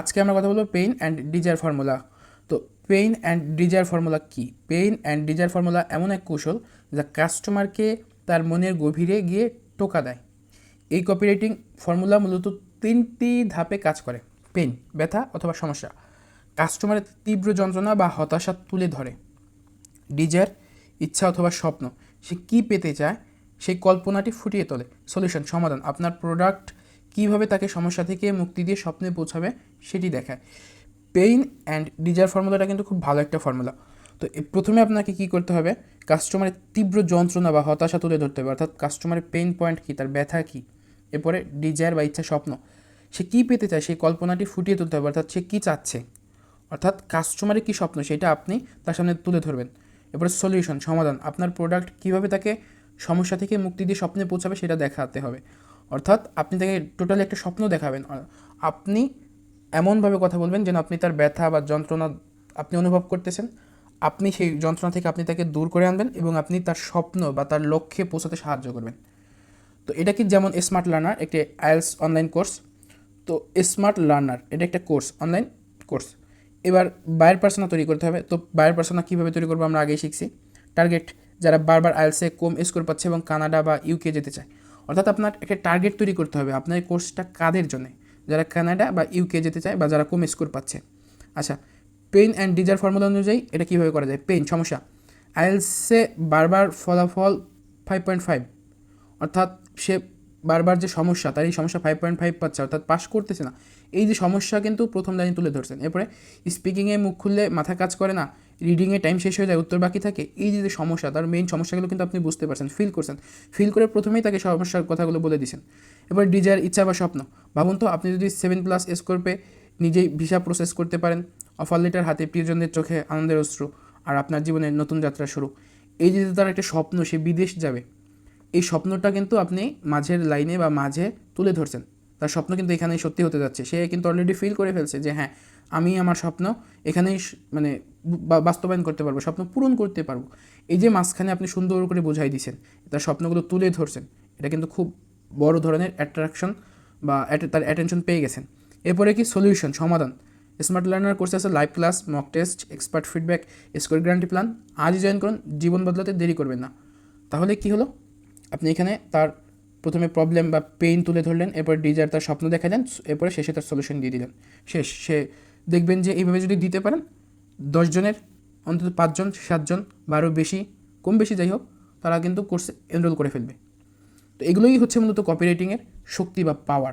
আজকে আমরা কথা বলব পেইন অ্যান্ড ডিজায়ার ফর্মুলা তো পেইন অ্যান্ড ডিজায়ার ফর্মুলা কি? পেইন অ্যান্ড ডিজায়ার ফর্মুলা এমন এক কৌশল যা কাস্টমারকে তার মনের গভীরে গিয়ে টোকা দেয়। এই কপিরাইটিং ফর্মুলা মূলত তিনটি ধাপে কাজ করে। পেইন ব্যথা অথবা সমস্যা। কাস্টমারের তীব্র যন্ত্রণা বা হতাশা তুলে ধরে। ডিজায়ার ইচ্ছা অথবা স্বপ্ন, সে কী পেতে চায়? সেই কল্পনাটি ফুটিয়ে তোলে। সলিউশন সমাধান। আপনার প্রোডাক্ট কীভাবে তাকে সমস্যা থেকে মুক্তি দিয়ে স্বপ্নে পৌঁছাবে সেটি দেখায়। পেইন অ্যান্ড ডিজায়ার ফর্মুলাটা কিন্তু খুব ভালো একটা ফর্মুলা তো প্রথমে আপনাকে কী করতে হবে? কাস্টমারের তীব্র যন্ত্রণা বা হতাশা তুলে ধরতে হবে। অর্থাৎ কাস্টমারের পেইন পয়েন্ট কী? তার ব্যথা কী? এরপরে ডিজায়ার বা ইচ্ছা স্বপ্ন। সে কী পেতে চায়? সেই কল্পনাটি ফুটিয়ে তুলতে হবে। অর্থাৎ সে কী চাচ্ছে? অর্থাৎ কাস্টমারের কী স্বপ্ন? সেটা আপনি তার সামনে তুলে ধরবেন। এরপরে সলিউশন সমাধান। আপনার প্রোডাক্ট কীভাবে তাকে সমস্যা থেকে মুক্তি দিয়ে স্বপ্নে পৌঁছাবে সেটা দেখাতে হবে। অর্থাৎ আপনি তাকে টোটালি একটা স্বপ্ন দেখাবেন। আপনি এমনভাবে কথা বলবেন যেন আপনি তার ব্যথা বা যন্ত্রণা আপনি অনুভব করতেছেন। আপনি সেই যন্ত্রণা থেকে আপনি তাকে দূর করে আনবেন এবং আপনি তার স্বপ্ন বা তার লক্ষ্যে পৌঁছাতে সাহায্য করবেন। তো এটা কি যেমন স্মার্ট লার্নার একটি আইএলস অনলাইন কোর্স তো স্মার্ট লার্নার এটা একটা কোর্স অনলাইন কোর্স এবার বায়ার পার্সোনা তৈরি করতে হবে। তো বায়ের পার্সোনা কীভাবে তৈরি করব আমরা আগেই শিখছি। টার্গেট যারা বারবার আইএলসে কম স্কোর পাচ্ছে এবং কানাডা বা ইউকে যেতে চায়। অর্থাৎ আপনার একটা টার্গেট তৈরি করতে হবে আপনার এই কোর্সটা কাদের জন্য? যারা কানাডা বা ইউকে যেতে চায় বা যারা কম স্কোর পাচ্ছে। আচ্ছা পেন অ্যান্ড ডিজার ফর্মুলা অনুযায়ী এটা কীভাবে করা যায়? পেন সমস্যা। আইএলসে বারবার ফলাফল ফাইভ পয়েন্ট ফাইভ অর্থাৎ সে বারবার যে সমস্যা, তার এই সমস্যা ফাইভ পয়েন্ট ফাইভ পাচ্ছে, অর্থাৎ পাস করতেছে না। এই যে সমস্যা কিন্তু প্রথম লাইনে তুলে ধরছেন। এরপরে স্পিকিংয়ে মুখ খুললে মাথা কাজ করে না। রিডিংয়ে টাইম শেষ হয়ে যায়, উত্তর বাকি থাকে, এই যে সমস্যা, তার মেইন সমস্যাগুলো কিন্তু আপনি বুঝতে পারছেন ফিল করছেন। ফিল করে প্রথমেই তাকে সমস্যার কথাগুলো বলে দিয়েছেন এবার ডিজায়ার ইচ্ছা বা স্বপ্ন, ভাবুন তো, আপনি যদি সেভেন প্লাস স্কোর পেয়ে নিজেই ভিসা প্রসেস করতে পারেন অফার লেটার হাতে, প্রিয়জনদের চোখে, আনন্দের অশ্রু, আর আপনার জীবনের নতুন যাত্রা শুরু। এই যে তার একটা স্বপ্ন, সে বিদেশ যাবে, এই স্বপ্নটা কিন্তু আপনি মাঝের লাইনে বা মাঝে তুলে ধরছেন। তার স্বপ্ন কিন্তু এখানেই সত্যি হতে যাচ্ছে। সে কিন্তু অলরেডি ফিল করে ফেলছে যে হ্যাঁ আমি আমার স্বপ্ন এখানেই মানে বাস্তবায়ন করতে পারব, স্বপ্ন পূরণ করতে পারব। এই যে মাঝখানে আপনি সুন্দর করে বোঝাই দিয়েছেন তার স্বপ্নগুলো তুলে ধরছেন, এটা কিন্তু খুব বড় ধরনের অ্যাট্রাকশন বা তার অ্যাটেনশন পেয়ে গেছেন। এরপরে কি? সলিউশন সমাধান। স্মার্ট লার্নার কোর্সে আছে live class mock test expert feedback score guarantee plan আজই জয়েন করুন, জীবন বদলাতে দেরি করবেন না। তাহলে কি হলো? আপনি এখানে তার প্রথমে প্রবলেম বা পেইন তুলে ধরলেন, এরপর ডিজার তার স্বপ্ন দেখালেন, এরপরে শেষে তার সলিউশন দিয়ে দিলেন। শেষ, সে দেখবেন যে এইভাবে যদি দিতে পারেন দশজনের অন্তত পাঁচজন, সাতজন বারো বেশি, কম বেশি যাই হোক, তারা কিন্তু কোর্সে এনরোল করে ফেলবে। তো এগুলোই হচ্ছে মূলত কপিরাইটিংয়ের শক্তি বা পাওয়ার